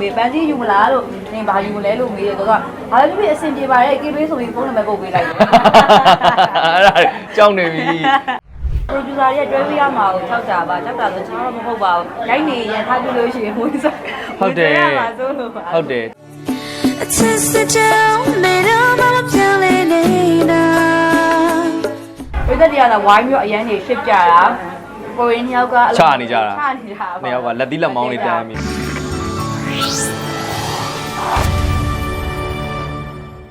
မေပန်းစည်းယူမလားလို့နင်ဘာယူမလဲလို့မေးတယ်သူကဘာလို့ဖြစ်အဆင်ပြေပါရဲ့ကေပေးဆိုပြီးဖုန်းနံပါတ်ပုတ်ပေးလိုက်တယ်အဲ့ဒါကြောက်နေပြီပရိုဂျူဆာရဲ့တွဲပေးရမှာကိုကြောက်တာပါကြောက်တာဆိုချားတော့မဟုတ်ပါဘူးရိုက်နေရန်ထားပြလို့ရှိရင်ဝင်စားဟုတ်တယ်ဝင်စားရမှာစိုးလို့ပါဟုတ်တယ်အချစ်စကြောင်းနေတော့မပြောင်းလဲနေတာဝိသက်တရားကဝိုင်းမျိုးအရန်နေရှစ်ကြတာကိုရင်းနှစ်ယောက်ကအဲ့လိုချနေကြတာချနေကြတာပေါ့နှစ်ယောက်ကလက်သီးလက်မောင်းလေးတန်းပြီ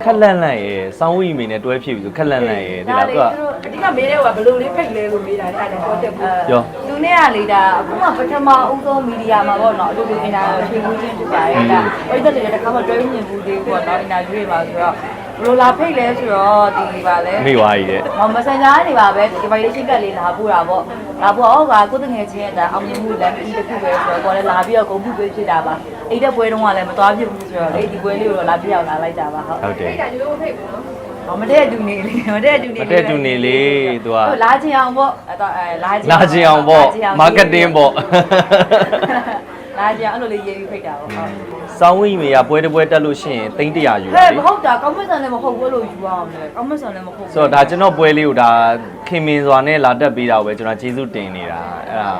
ခက်လန့်လန့်ရေစောင်းဝီမီနဲ့တွဲဖြစ်ပြီဆိုခက်လန့်လန့်ရေဒီလားသူကအဓိကမေးတဲ့ကဘယ်လိုလေးဖိတ်လဲလို့မေးတာအဲ့ဒါတော့တက်ဘူးပြောသူနဲ့ကလေဒါအခုမှပထမအဦးဆုံးမီဒီယာမှာပေါ့နော်အတူတူအင်တာဗျူးချင်းဖြစ်ပါတယ်ဒါဝိသက်တရားတစ်ခါမှတွဲမြင်ဘူးသေးဘူးပေါ့နော်အင်တာဗျူးတွေပါဆိုတော့ဘယ်လိုလာဖိတ်လဲဆိုတော့ဒီပါလဲမိသွားကြီးတဲ့ဟောမဆန်ဂျာနေပါပဲဒီဗိုင်လေးရှင်းကပ်လေးလာပို့တာပေါ့လာပို့တော့ကကိုတငယ်ချင်းအတန်းအောင်မြင်မှုလည်းပြီးတစ်ခုပဲဆိုတော့ကိုလည်းလာပြီးတော့ဂုံမှုပေးဖြစ်တာပါ အဲ့တဲ့ပွဲတုန်းကလည်းမသွားဖြစ်ဘူးဆိုတော့လေဒီပွဲလေးကိုတော့လာပြအောင်လာလိုက်တာပါဟုတ်ဟုတ်တယ်ဟောမတဲ့တူနေလေမတဲ့တူနေမတက်တူနေလေသူကဟုတ်လာချင်အောင်ပေါ့အဲ့တော့အဲလာချင်လာချင်အောင်ပေါ့မာကတ်တင်းပေါ့ လာချင်အောင်အဲ့လိုလေးရေးပြီးဖိတ်တာပေါ့ဟုတ်စောင်းဝီမီကပွဲတစ်ပွဲတက်လို့ရှိရင်သိန်း100ယူဟဲ့ပါမလေဟုတ်တာကောင်းမဆန်လည်းမဟုတ်ဘူးလို့ယူအောင်လေကောင်းမဆန်လည်းမဟုတ်ဘူးဆိုတော့ဒါကျွန်တော်ပွဲလေးကိုဒါခင်မင်စွာနဲ့လာတက်ပေးတာကိုပဲကျွန်တော်ကျေးဇူးတင်နေတာအဲ့ဒါ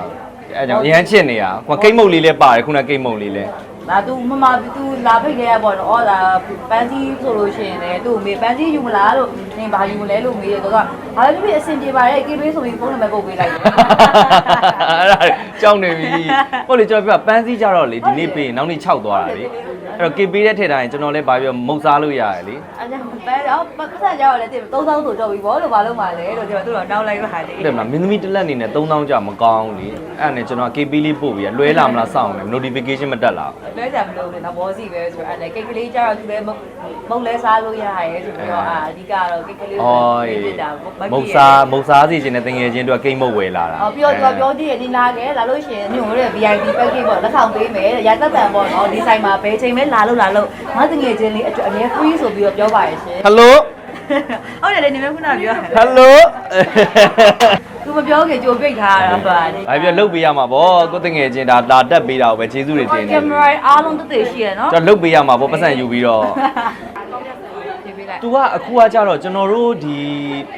အဲ့ကြောင့်အရန်ချစ်နေတာကွာကိတ်မုတ်လေးလည်းပါတယ်ခုနကိတ်မုတ်လေးလည်း ဒါသူမမသူလာဖိတ်ခဲ့ရပေါ့နော်အော်ဒါပန်းစည်းဆိုလို့ရှိရင်လည်းသူ့မေပန်းစည်းယူမလားလို့နင်ဘာယူမလဲလို့မေးတယ်သူကဘာလို့ဖြစ်အဆင်ပြေပါရဲ့ကေပေးဆိုပြီးဖုန်းနံပါတ်ပုတ်ပေးလိုက်တယ်အဲ့ဒါကြောက်နေပြီဟုတ်လေကျွန်တော်ပြောပန်းစည်းကြတော့လေဒီနေ့ပေးရင်နောက်နေ့6သွားတာလေအဲ့တော့ကေပေးတဲ့ထည့်တိုင်းကျွန်တော်လည်းဗာပြောမုတ်စားလို့ရတယ်လေအဲ့ဒါပဲတော့ပတ်စံကြောက်လည်းတင်3000ဆိုတော့ပြီဘောလို့ဘာလို့မှလဲလို့ကျွန်တော်သူ့တော့နောက်လိုက်ပါလေဟုတ်တယ်မလားမင်းသမီးတစ်လက်အနေနဲ့3000ကြာမကောင်းဘူးလေအဲ့ဒါနဲ့ကျွန်တော် KP လေးပို့ပြီးလွဲလာမလားစောင့်နေ notification မတက်လာဘူးလွဲကြမလို့လေတော့ဘောစီပဲဆိုတော့အဲ့ဒါကိတ်ကလေးကြောက်သူလည်းမုံလဲစားလို့ရရဲဆိုပြီးတော့အာအဓိကတော့ကိတ်ကလေးအော်ပြစ်တာမုတ်စားမုတ်စားစီခြင်းနဲ့တင်ငယ်ချင်းတို့ကကိတ်မုတ်ဝယ်လာတာအော်ပြောပြောပြောကြည့်ရဒီလာခဲ့လာလို့ရှိရင်ညို့ရဲ့ VIP package ပေါ့လက်ဆောင်ပေးမယ်ရာသက်တန်ပေါ့နော်ဒီဆိုင်မှာဘယ်ချိန်ပဲလာလို့လာလို့ငါတငယ်ချင်းလေးအတွက်အမြဲ free ဆိုပြီးတော့ပြောပါရဲ့ရှင်ဟယ်လိုဟုတ်တယ်လေနေမခုနပြောဟယ်လိုသူမပြောခင်ကြိုပိတ်ထားတာပါလေဘာပြောလုတ်ပေးရမှာဗောကိုတင်ငယ်ချင်းဒါလာတက်ပေးတာကိုပဲကျေးဇူးတွေတင်နေကင်မရာအားလုံးတက်တည်ရှိရနော်ကျွန်တော်လုတ်ပေးရမှာဗောပတ်စံယူပြီးတော့ ဒီပေးလိုက်သူကအခုကကြတော့ကျွန်တော်တို့ဒီ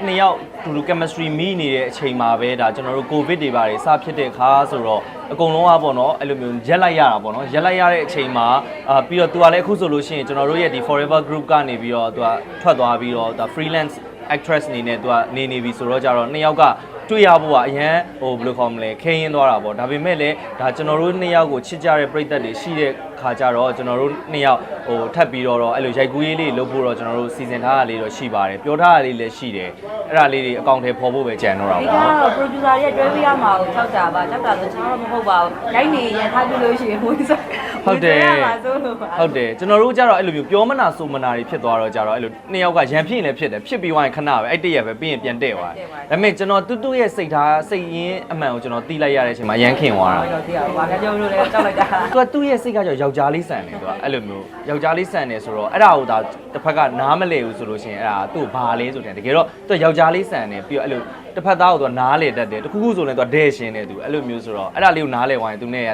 နှစ်ယောက်တူတူ chemistry မိနေတဲ့အချိန်မှာပဲဒါကျွန်တော်တို့ covid တွေပါတယ်စဖြစ်တဲ့ခါဆိုတော့အကုန်လုံးကပေါ့နော်အဲ့လိုမျိုးရက်လိုက်ရတာပေါ့နော်ရက်လိုက်ရတဲ့အချိန်မှာအာပြီးတော့သူကလည်းအခုဆိုလို့ရှိရင်ကျွန်တော်တို့ရဲ့ဒီ forever group ကနေပြီးတော့သူကထွက်သွားပြီးတော့သူ freelance actress အနေနဲ့သူကနေနေပြီဆိုတော့ကြတော့နှစ်ယောက်က တွေ့ရဖို့ကအရန်ဟိုဘယ်လိုခေါ်မလဲခဲရင်သွားတာပေါ့ဒါပေမဲ့လည်းဒါကျွန်တော်တို့နှစ်ယောက်ကိုချစ်ကြတဲ့ပရိသတ်တွေရှိတဲ့ခါကြတော့ကျွန်တော်တို့နှစ်ယောက်ဟိုထပ်ပြီးတော့တော့အဲ့လိုရိုက်ကူးရေးလေးလုပ်ဖို့တော့ကျွန်တော်တို့စီစဉ်ထားတာလေးတော့ရှိပါတယ်ပြောထားတာလေးလည်းရှိတယ်အဲ့ဒါလေးတွေအကောင့်ထဲပေါ်ဖို့ပဲကြံတော့တာဒီပေါ့ ကတော့ producer ရဲ့တွဲပေးရမှာကိုကြောက်တာပါကြောက်တာဆိုချားတော့မဟုတ်ပါဘူးရိုက်နေရန်ထားပြလို့ရှိရင်ဝင်စားဟုတ်တယ် ဝင်စားရမှာစိုးလို့ပါဟုတ်တယ်ကျွန်တော်တို့ကြတော့အဲ့လိုမျိုးပြောမနာဆိုမနာတွေဖြစ်သွားတော့ကြတော့အဲ့လိုနှစ်ယောက်ကရန်ဖြစ်ရင်လည်းဖြစ်တယ်ဖြစ်ပြီးသွားရင်ခဏပဲအဲ့တည့်ရက်ပဲပြီးရင်ပြန်တဲ့သွားတယ်ဒါပေမဲ့ကျွန်တော်တူတူရဲ့စိတ်ထားစိတ်ရင်းအမှန်ကိုကျွန်တော်တီးလိုက်ရတဲ့အချိန်မှာရန်ခင်သွားတာဟုတ်တော့တရားပါဘာကြောင့်လို့လဲကြောက်လိုက်တာသူကသူ့ရဲ့စိတ်ကကြောက်ယောက်ျားလေးဆန်တယ်သူကအဲ့လိုမျိုးယောက်ျားလေးဆန်တယ်ဆိုတော့အဲ့ဒါကိုဒါတစ်ဖက်ကနားမလဲဘူးဆိုလို့ရှိရင်အဲ့ဒါသူ့ဘာလဲဆိုတယ်တကယ်တော့သူကယောက်ျားလေးဆန်တယ်ပြီးတော့အဲ့လိုတစ်ဖက်သားကိုသူကနားလေတတ်တယ်တခုခုဆိုရင်သူကဒဲရှင်းတယ်သူအဲ့လိုမျိုးဆိုတော့အဲ့ဒါလေးကိုနားလေသွားရင်သူနဲ့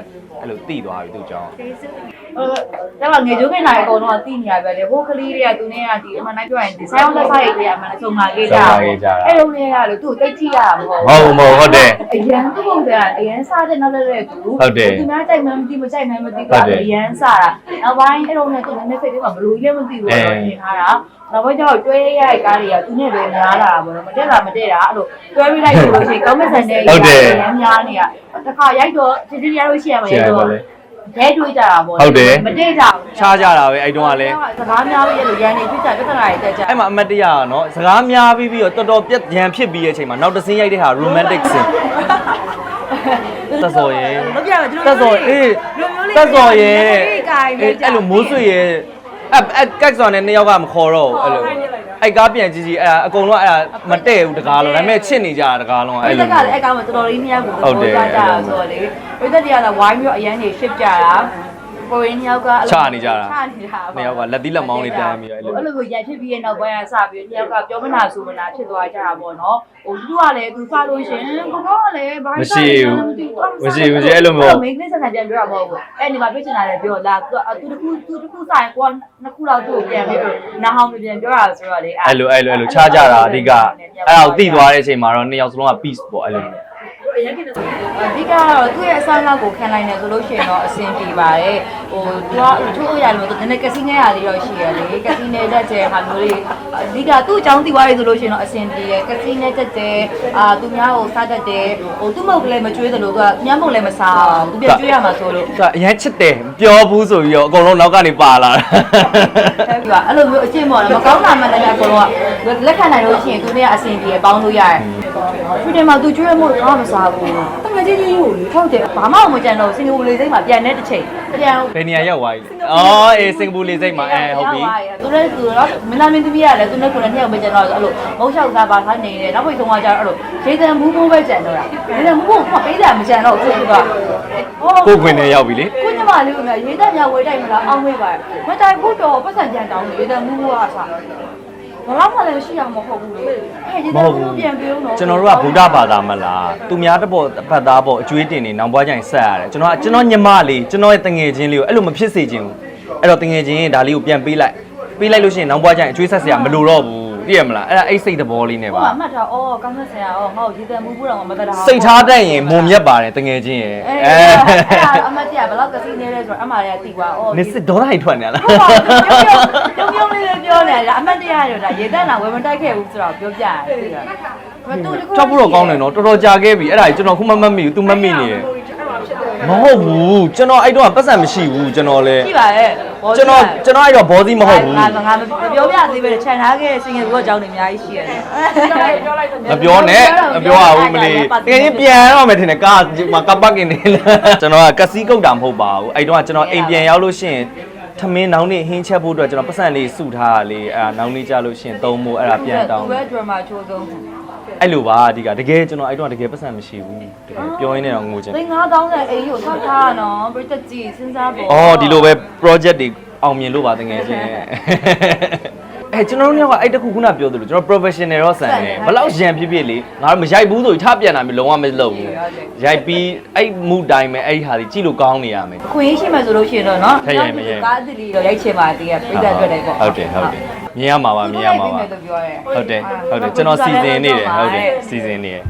အဲ့လိုတိသွားပြီသူ့ကြောင်းဟို ကျတော့ငယ်ကျိုးခင်လာအကုန်လုံးကတိနေရပဲလေဟိုကလေးတွေကသူနဲ့ကဒီအမှန်တိုင်းပြောရင်ဒီဆိုင်အောင်လက်ဖက်ရည်တွေကအမှန်ဆုံးလာခဲ့ကြအဲ့လိုလေးကလို့သူ့တိတ်ထိရတာမဟုတ်ဟုတ်မဟုတ်ဟုတ်တယ်အရန်သူ့ပုံစံအရန်စားတဲ့နောက်လည်းသူသူများကြိုက်မှန်းမသိမကြိုက်မှန်းမသိဘူးအရန်စားတာနောက်ပိုင်းအဲ့လိုနဲ့သူနဲ့စိတ်ထဲမှာဘလူးလည်းမသိဘူးတော့နေထားတာနောက်ပိုင်းကျတော့တွဲရတဲ့ကားတွေကသူနဲ့ပဲများလာတာပေါ့နော်မတက်တာမတက်တာအဲ့လိုတွဲပြီးလိုက်လို့ရှိရင်ကောင်းမဆန်တဲ့ရန်များနေရတခါရိုက်တော့ချစ်ချစ်ရလို့ရှိရမှာရိုက်တော့ ဒဲတွေးကြတာပေါ့မတည့်ကြဘူးချားကြတာပဲအဲ့တုန်းကလည်းစကားများပြီးရလို့ရန်နေပြစ်ကြပြဿနာတွေတက်ကြအဲ့မှာအမတ်တရကနော်စကားများပြီးပြီးတော့တော်တော်ပြက်ရန်ဖြစ်ပြီးရဲ့အချိန်မှာနောက်တစ်စင်းရိုက်တဲ့ဟာ romantic scene တက်စော်ရဲ့မပြဘူးတက်စော်အေးတက်စော်ရဲ့အေးအဲ့လိုမိုးဆွေရဲ့အဲ့အဲ့ကက်ဆော်နဲ့နှစ်ယောက်ကမခေါ်တော့ဘူးအဲ့လို အဲ့ကားပြန်ကြည့်ကြည့်အဲ့ဒါအကုန်လုံးအဲ့ဒါမတည့်ဘူးတကားလုံးဒါပေမဲ့ချစ်နေကြတာတကားလုံးကအဲ့အဲ့လိုလိုကလည်းအကောင်မတော်တော်လေးနှစ်ယောက်ကိုဟုတ်တယ်ကြတာဆိုတော့လေဝိသက်တရားကဝိုင်းမျိုးအရန်နေရှစ်ကြတာ ကိုရင်းနှစ်ယောက်ကချနေကြတာချနေတာနှစ်ယောက်ကလက်သီးလက်မောင်းလေးတန်းပြီးတော့အဲ့လိုအဲ့လိုမျိုးရိုက်ဖြစ်ပြီးရဲ့နောက်ပိုင်းကစပြီးနှစ်ယောက်ကပြောမနာဆိုမနာဖြစ်သွားကြတာပေါ့နော်ဟိုသူကလည်းသူဖာလို့ရှင်ကိုကောကလည်းဘာမရှိဘူးမရှိဘူးမရှိအဲ့လိုမျိုးမိန်းကလေးစကားပြန်ပြောတာမဟုတ်ဘူးအဲ့ဒီမှာပြစ်ချင်တာလည်းပြောလာသူသူတခုသူတခုဆိုင်ကိုနှစ်ခုလောက်သူ့ကိုပြန်ပြီးနားဟောင်းပြန်ပြောတာဆိုတော့လေအဲ့လိုအဲ့လိုအဲ့လိုချကြတာအဓိကအဲ့ဒါကိုတိသွားတဲ့အချိန်မှာတော့နှစ်ယောက်စလုံးက peace ပေါ့အဲ့လို အဓိကတော့သူ့ရဲ့အဆောင်လောက်ကိုခံလိုက်နေဆိုလို့ရှိရင်တော့အဆင်ပြေပါတယ်ဟိုသူကသူ့ရတယ်လို့သူနည်းနည်းကစီနေရလေးတော့ရှိရလေကစီနေတတ်တဲ့ဟာမျိုးလေးအဓိကသူ့အကြောင်းသိသွားပြီဆိုလို့ရှိရင်တော့အဆင်ပြေတယ်ကစီနေတတ်တယ်အာသူများကိုစားတတ်တယ်ဟိုသူ့မုတ်ကလေးမကျွေးသလိုသူကညမုတ်လည်းမစားအောင်သူပြန်ကျွေးရမှာဆိုလို့သူကအရင်ချစ်တယ်မပြောဘူးဆိုပြီးတော့အကုန်လုံးနောက်ကနေပါလာတာအဲ့ဒီကအဲ့လိုမျိုးအကျင့်ပေါ့နော်မကောင်းတာမှန်တယ်အကုန်လုံးကလက်ခံနိုင်လို့ရှိရင်သူနဲ့အဆင်ပြေပေါင်းလို့ရတယ် သူတင်မှာသူကျွေးမို့တော့မစားဘူးတမကြီးကြီးကိုလေဟုတ်တယ်ဘာမှမကြံတော့စင်ကာပူလေးစိတ်မှာပြန်တဲ့တစ်ချိန်ပြန်ဘယ်နေရာရောက်သွားပြီလဲအော်အေးစင်ကာပူလေးစိတ်မှာအဲဟုတ်ပြီသူလည်းသူတော့မင်းသားမင်းသမီးရတယ်သူနဲ့ကိုယ်နဲ့နှစ်ယောက်ပဲကြံတော့အဲ့လိုမုတ်လျှောက်သားပါထားနေတယ်နောက်ပိတ်ဆုံးကကျတော့အဲ့လိုရေတံဘူးဘူးပဲကြံတော့တာရေတံဘူးဘူးကပေးတာမကြံတော့ဘူးသူကကိုယ်ခွင်နဲ့ရောက်ပြီလေကိုညမလေးကရေတံမြဝေးတိုက်မလားအောင်းမေးပါမတိုင်ဘူးတော့ပတ်စံကြံတောင်းရေတံဘူးဘူးကစား ဘာမှမလည်းရှိအောင်မဟုတ်ဘူးလေအဲ့ရေမတံဟုတ်ဘူးဘူးပြန်ပြောတော့ကျွန်တော်တို့ကဗုဒ္ဓဘာသာမလားသူများတစ်ပေါ်ဖတ်သားပေါ်အကျွေးတင်နေနောင်ပွားကြရင်ဆက်ရတယ်ကျွန်တော်ကကျွန်တော်ညီမလေးကျွန်တော်ရဲ့တငယ်ချင်းလေးကိုအဲ့လိုမဖြစ်စေချင်ဘူးအဲ့တော့တငယ်ချင်းရင်ဒါလေးကိုပြန်ပေးလိုက်ပေးလိုက်လို့ရှိရင်နောင်ပွားကြရင်အကျွေးဆက်စရာမလိုတော့ဘူး သိရမလားအဲ့ဒါအဲ့စိတ်သဘောလေးနဲ့ဟိုပါကမှတ်ထားအော်ကောင်းတဲ့ဆရာအော်ငါ့ကိုရေတံဘူးဘူးတော့မသက်တာစိတ်ထားတတ်ရင်မုံမြတ်ပါတယ်တငယ်ချင်းရဲ့အဲအဲအဲ့အမတ်တရဘယ်လောက်ကစီနေလဲဆိုတော့အမလေးကတိသွားအော်နေစစ်ဒေါသဟိထွက်နေလားဟုတ်ပါဘူးပြုံးပြုံးလေးလေးပြောနေတာအမတ်တရားရောဒါရေတက်လာဝယ်မတိုက်ခဲ့ဘူးဆိုတော့ပြောပြရတယ်သိလားမတူတခုကြောက်ဖို့တော့ကောင်းတယ်နော်တော်တော်ကြာခဲ့ပြီအဲ့ဒါကြီးကျွန်တော်ခုမှမမှတ်မိဘူး तू မှတ်မိနေတယ် မဟုတ်ဘူးကျွန်တော်အဲ့တော့ပတ်စံမရှိဘူးကျွန်တော်လည်းရှိပါရဲ့ကျွန်တော်ကျွန်တော်အဲ့တော့ဘောစီမဟုတ်ဘူးငါငါမပြောပြသေးပဲခြံထားခဲ့တဲ့စင်ငယ်ကအကြောင်းတွေအများကြီးရှိရတယ်ပြောလိုက်မပြောနဲ့မပြောရဘူးမလေးတကယ်ကြီးပြန်တော့မယ်ထင်တယ်ကားမကပတ်ကင်နေလားကျွန်တော်ကကစီးကုတ်တာမဟုတ်ပါဘူးအဲ့တော့ကျွန်တော်အိမ်ပြန်ရောက်လို့ရှိရင်ထမင်းနောင်နေဟင်းချက်ဖို့အတွက်ကျွန်တော်ပတ်စံလေးစုထားတာလေအဲ့ဒါနောင်နေကြလို့ရှိရင်သုံးဖို့အဲ့ဒါပြန်တောင်းသူပဲ drama ချိုးဆုံး အဲ့လိုပါဒီကတကယ်ကျွန်တော်အဲ့တော့တကယ်ပတ်စံမရှိဘူးတကယ်ပြောရင်းနဲ့တော့ငိုချင်သိန်း9000နဲ့အိမ်ကိုဆောက်ထားတာနော်ပြည့်တက်ကြည့်စဉ်းစားဖို့အော်ဒီလိုပဲ project တွေအောင်မြင်လို့ပါတကယ်ချင်းအဲကျွန်တော်တို့ကအဲ့တခုခုနပြောသလိုကျွန်တော် professional တော့ဆန်တယ်ဘယ်လောက်ရန်ဖြစ်ဖြစ်လေငါတို့မရိုက်ဘူးဆိုထားပြန်တာမျိုးလုံးဝမလုပ်ဘူးရိုက်ပြီးအဲ့မှုတိုင်းပဲအဲ့ဒီဟာတွေကြည့်လို့ကောင်းနေရမယ်အခွင့်အရေးရှိမှဆိုလို့ရှိရင်တော့နော်ထည့်ရိုက်မရိုက်ကားအစ်လီတော့ရိုက်ချင်ပါသေးတယ်ပြည့်တက်အတွက်လည်းပေါ့ဟုတ်တယ်ဟုတ်တယ် မြင်ရမှာပါမြင်ရမှာပါသူတို့ရိုက်ပေးမယ်လို့ပြောရဲဟုတ်တယ်ဟုတ်တယ်ကျွန်တော်စီစဉ်နေတယ်ဟုတ်တယ်စီစဉ်နေတယ်